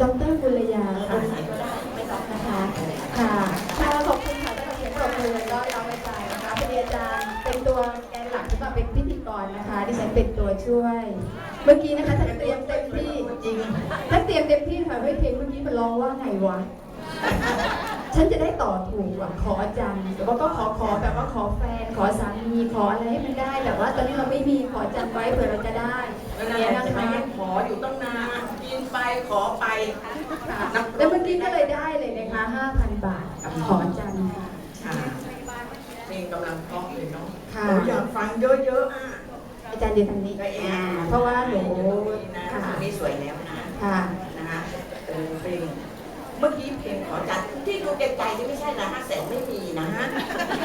ดรกุลยาค่ะไหนก็ได้ไม่ต้องนะนะคะคะค่ะค่ะขอบคุณค่ะสำหรับเสียงปรบมือก็เราไปใจนะคะพอดีอาจารย์เป็นตัวแกนหลักที่มาเป็นพิธีกรนะคะดิฉันเป็นตัวช่วย เมื่อกี้นะคะท่านเตรียมเต็มที่จริงท่านเตรียมเต็มที่ค่ะเฮ้ยเพลงเมื่อกี้มันร้องว่าไงวะฉันจะได้ต่อถูกอะขออาจารย์แต่ว่าก็ขอขอแบบว่าขอแฟน ขอสามีขออะไรให้มันได้แต่ว่าตอนนี้เราไม่มีขออาจารย์ไว้เผื่อเราจะได้เนี่ยนะคะขออยู่ตั้งนาน ไปขอไปค่ะแล้วเมื่อกี้ก็เลยได้เลยนะคะ5,000 บาทกับขออาจารย์ค่ะ ค่ะเพลงกำลังเพราะเลยเนาะค่ะหนูอยากฟังเยอะๆอะอาจารย์เดียวทางนี้ก็เองอ่าเพราะว่าหนูนะค่ะคนนี้สวยแล้วนะค่ะนะคะเออเพลงเมื่อกี้เพลงขอจัดที่ดูไกลๆนี่ไม่ใช่นะฮะแสงไม่มีนะฮะ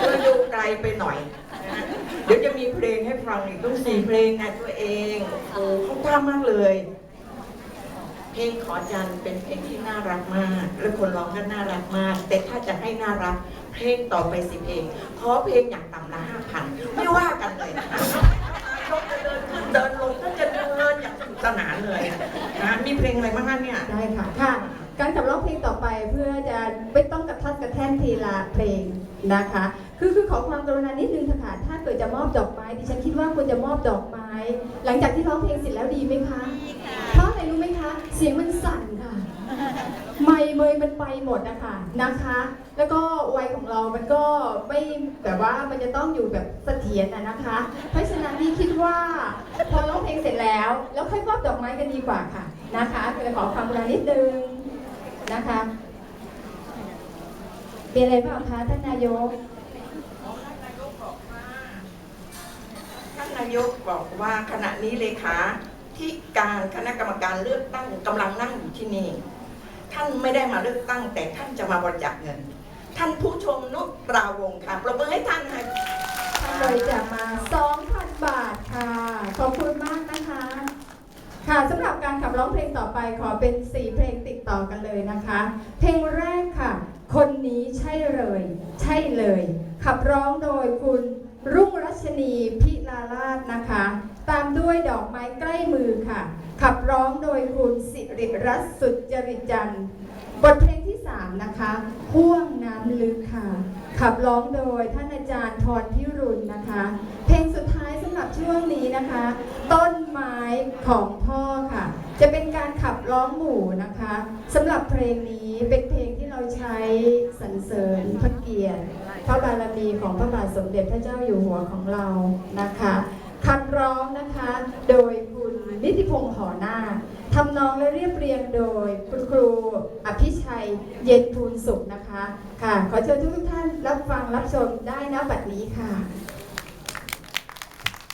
คือดูไกลไปหน่อยนะฮะเดี๋ยวจะมีเพลงให้ฟังอีกต้องสี่เพลงนะตัวเองโอ้โหเขากล้ามากเลย เพลงขอจันทร์เป็นเพลงที่น่ารักมาก และคนร้องก็น่ารักมาก แต่ถ้าจะให้น่ารัก เพลงต่อไปสิเพลงขอเพลงอย่างต่ำละห้าพันไม่ว่ากันเลยนะคะเขาจะเดินขึ้นเดินลงก็จะเดินอย่างสนุกสนานเลยนะมีเพลงอะไรบ้างคะเนี่ยได้ค่ะค่ะ การขับร้องเพลงต่อไปเพื่อจะไม่ต้องกระทัดกระแท่นทีละเพลงนะคะ คือคือขอความกรุณานิดนึงค่ะถ้าเกิดจะมอบดอกไม้ดิฉันคิดว่าควรจะมอบดอกไม้ หลังจากที่ร้องเพลงเสร็จแล้วดีไหมคะเพราะอะไรรู้ไหมคะ เสียงมันสั่นค่ะ ไม่เมยมันไปหมดนะคะนะคะ แล้วก็วัยของเรา มันก็ไม่แบบว่ามันจะต้องอยู่แบบเสถียรนะนะคะ เพราะฉะนั้นนี่คิดว่า พอร้องเพลงเสร็จแล้ว แล้วค่อยมอบดอกไม้กันดีกว่าค่ะนะคะก็เลยขอความกรุณานิดนึงนะคะเป็นอะไรเปล่าคะท่านนายกท่านนายกบอกว่าขณะนี้เลขา ที่การคณะกรรมการเลือกตั้งกำลังนั่งอยู่ที่นี่ ท่านไม่ได้มาเลือกตั้ง แต่ท่านจะมาบริจาคเงิน ท่านผู้ชมนุชราวงค่ะประเมินให้ท่านค่ะท่านบริจาคมา 2,000 บาทค่ะ ขอบคุณมากนะคะ ค่ะสำหรับการขับร้องเพลงต่อไปขอเป็น 4 เพลงติดต่อกันเลยนะคะ เพลงแรกค่ะ คนนี้ใช่เลย ใช่เลย ขับร้องโดยคุณรุ่งรัชนีพิลาลาศนะคะ ด้วยดอกไม้ใกล้มือค่ะ ขับร้องโดยคุณสิริรัตน์สุจริตจันทร์บทเพลงที่ 3 นะคะห่วงน้ำลึกค่ะ ขับร้องโดยท่านอาจารย์พรพิรุณนะคะ เพลงสุดท้ายสำหรับช่วงนี้นะคะ ต้นไม้ของพ่อค่ะ จะเป็นการขับร้องหมู่นะคะสำหรับเพลงนี้เป็นเพลงที่เราใช้สรรเสริญพระเกียรติพระบารมีของพระบาทสมเด็จพระเจ้าอยู่หัวของเรานะคะ คัดร้องนะคะ โดยคุณนิติพงษ์หอนาทำนองและเรียบเรียงโดยคุณครูอภิชัยเย็นภูนสุขนะคะ ค่ะ ขอเชิญทุกท่านรับฟังรับชมได้นะบัดนี้ค่ะ